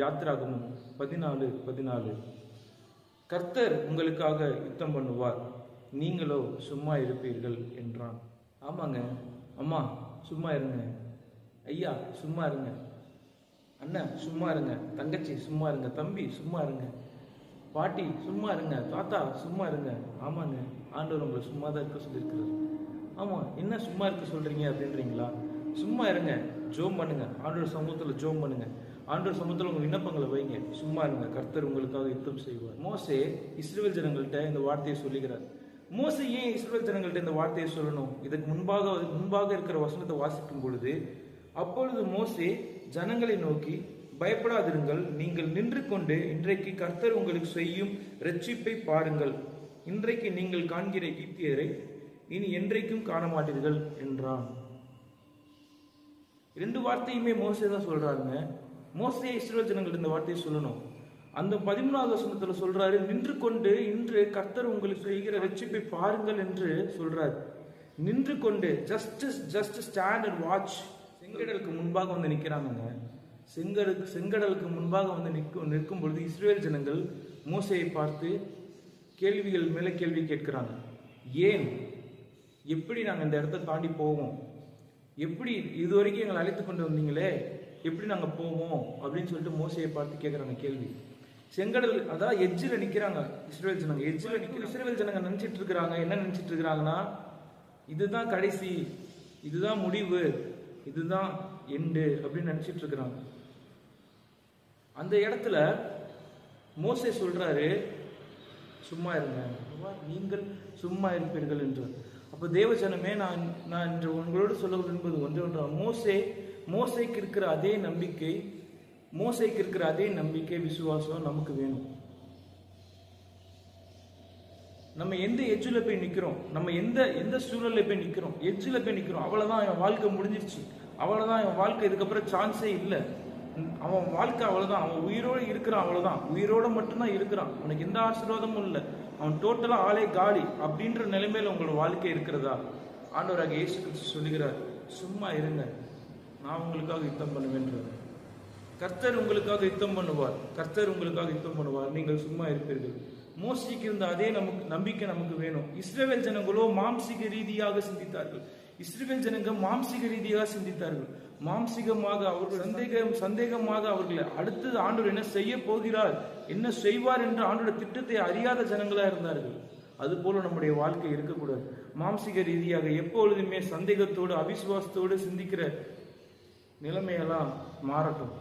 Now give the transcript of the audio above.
யாத்திராகமும் பதினாலு பதினாலு. கர்த்தர் உங்களுக்காக யுத்தம் பண்ணுவார். நீங்களோ சும்மா இருப்பீர்கள் என்றான். ஆமாங்க. அம்மா சும்மா இருங்க. ஐயா சும்மா இருங்க. அண்ணன் சும்மா இருங்க. தங்கச்சி சும்மா இருங்க. தம்பி சும்மா இருங்க. பாட்டி சும்மா இருங்க. தாத்தா சும்மா இருங்க. ஆமாங்க. ஆண்டவர் உங்களை சும்மா தான் இருக்க சொல்லியிருக்கிறார். ஆமாம் என்ன சும்மா இருக்க சொல்கிறீங்க அப்படின்றீங்களா? சும்மா இருங்க. ஜோம் பண்ணுங்க. ஆண்டவர் சமூகத்தில் ஜோம் பண்ணுங்க. ஆண்டவர் சமூகத்தில் உங்க விண்ணப்பங்களை வைங்க. சும்மா இருங்க. கர்த்தர் உங்களுக்காக யுத்தம் செய்வார். மோசே இஸ்ரேல் ஜனங்கள்கிட்ட இந்த வார்த்தையை சொல்லுகிறார். மோசே ஏன் இஸ்ரேல் ஜனங்கள்கிட்ட இந்த வார்த்தையை சொல்லணும்? இதுக்கு முன்பாக முன்பாக இருக்கிற வசனத்தை வாசிக்கும் பொழுது அப்பொழுது மோசே ஜனங்களை நோக்கி பயப்படாதிருங்கள். நீங்கள் நின்று கொண்டு இன்றைக்கு கர்த்தர் உங்களுக்கு செய்யும் ரட்சிப்பை பாருங்கள். இன்றைக்கு நீங்கள் காண்கிற கீர்த்தியரை இனி என்றைக்கும் காண மாட்டீர்கள் என்றான். ரெண்டு வார்த்தையுமே மோசே தான் சொல்றாருங்க. மோசே இஸ்ரேல் ஜனங்கள் இந்த வார்த்தையை சொல்லணும். அந்த பதிமூணாவது வசனத்துல சொல்றாரு நின்று கொண்டு இன்று கர்த்தர் உங்களுக்கு செய்கிற ரட்சிப்பை பாருங்கள் என்று சொல்றாரு. நின்று கொண்டு just just stand and watch செங்கடலுக்கு முன்பாக வந்து நிற்கிறாங்கங்க செங்கடலுக்கு செங்கடலுக்கு முன்பாக வந்து நிற்கும் நிற்கும் பொழுது இஸ்ரேல் ஜனங்கள் மோசையை பார்த்து கேள்விகள் மேலே கேள்வி கேட்கிறாங்க. ஏன்? எப்படி நாங்கள் இந்த இடத்த தாண்டி போவோம்? எப்படி இது வரைக்கும் எங்களை அழைத்து கொண்டு வந்தீங்களே? எப்படி நாங்கள் போவோம் அப்படின்னு சொல்லிட்டு மோசையை பார்த்து கேட்குறாங்க கேள்வி. செங்கடல் அதான் எஜ்ஜில் நிற்கிறாங்க இஸ்ரேல் ஜனங்க. எஜ்ஜில் நிற்கிற இஸ்ரேல் ஜனங்க நினச்சிட்டு இருக்கிறாங்க. என்ன நினச்சிட்டு இருக்கிறாங்கன்னா இதுதான் கடைசி இதுதான் முடிவு இதுதான் எண்டு அப்படின்னு நினச்சிட்டு இருக்கிறாங்க. அந்த இடத்துல மோசை சொல்றாரு சும்மா இருங்க. நீங்கள் சும்மா இருப்பீர்கள் என்று அப்போ தேவஜனமே நான் நான் இன்று உங்களோடு சொல்ல விரும்புவது ஒன்று ஒன்றா மோசே மோசைக்கு இருக்கிற அதே நம்பிக்கை மோசைக்கு இருக்கிற அதே நம்பிக்கை விசுவாசம் நமக்கு வேணும். நம்ம எந்த எஜ்ஜில் போய் நிற்கிறோம் நம்ம எந்த எந்த சூழலில் போய் நிற்கிறோம் எஜ்ஜில் போய் நிற்கிறோம் அவ்வளோதான் என் வாழ்க்கை முடிஞ்சிருச்சு. அவ்வளோதான் என் வாழ்க்கை இதுக்கப்புறம் சான்ஸே இல்லை. அவன் வாழ்க்கை அவ்வளோதான் அவன் உயிரோடு இருக்கிறான் அவ்வளோதான் உயிரோட மட்டும்தான் இருக்கிறான். அவனுக்கு எந்த ஆசீர்வாதமும் இல்லை. அவன் டோட்டலாக ஆளே காலி அப்படின்ற நிலைமையில் உங்களோட வாழ்க்கை இருக்கிறதா? ஆண்டவராக இயேசு கிறிஸ்து சொல்லுகிறார் சும்மா இருங்க. உங்களுக்காக யுத்தம் பண்ணுவேன்றார் கர்த்தர் உங்களுக்காக யுத்தம் பண்ணுவார். கர்த்தர் உங்களுக்காக யுத்தம் பண்ணுவார். நீங்கள் சும்மா இருப்பீர்கள். மோசிக்கு இருந்த அதே நமக்கு நம்பிக்கை நமக்கு வேணும். இஸ்ரேல் ஜனங்களோ மாம்சிக ரீதியாக சிந்தித்தார்கள். இஸ்ரேல் ஜனங்க மாம்சிக ரீதியாக சிந்தித்தார்கள். மாம்சிகமாக அவர்கள் சந்தேகம் சந்தேகமாக அவர்களை அடுத்தது ஆண்டவர் என்ன செய்ய போகிறார் என்ன செய்வார் என்று ஆண்டோட திட்டத்தை அறியாத ஜனங்களா இருந்தார்கள். அது போல நம்முடைய வாழ்க்கை இருக்கக்கூடாது. மாம்சிக ரீதியாக எப்பொழுதுமே சந்தேகத்தோடு அவிசுவாசத்தோடு சிந்திக்கிற நிலைமையெல்லாம் மாறட்டும்.